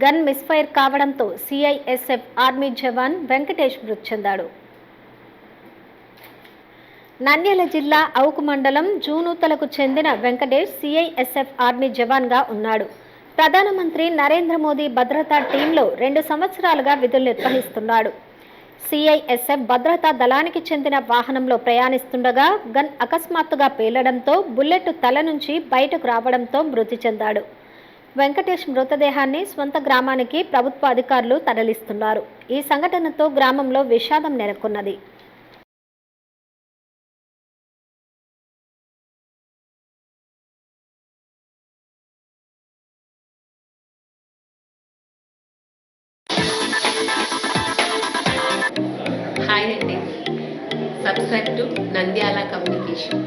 Gun misfire కావడంతో CISF army jawan Venkatesh మృతి చెందాడు. నంద్యాల జిల్లా అవుకు మండలం జూనూతలకు చెందిన వెంకటేష్ సిఐఎస్ఎఫ్ ఆర్మీ జవాన్గా ఉన్నాడు. ప్రధానమంత్రి నరేంద్ర మోదీ భద్రతా టీంలో రెండు సంవత్సరాలుగా విధులు నిర్వహిస్తున్నాడు. సిఐఎస్ఎఫ్ భద్రతా దళానికి చెందిన వాహనంలో ప్రయాణిస్తుండగా గన్ అకస్మాత్తుగా పేలడంతో బుల్లెట్ తల నుంచి బయటకు రావడంతో మృతి చెందాడు. వెంకటేష్ మృతదేహాన్ని స్వంత గ్రామానికి ప్రభుత్వ అధికారులు తరలిస్తున్నారు. ఈ సంఘటనతో గ్రామంలో విషాదం నెలకొన్నది. హాయ్ అండి సబ్స్క్రైబ్ టు నంద్యాల కమ్యూనికేషన్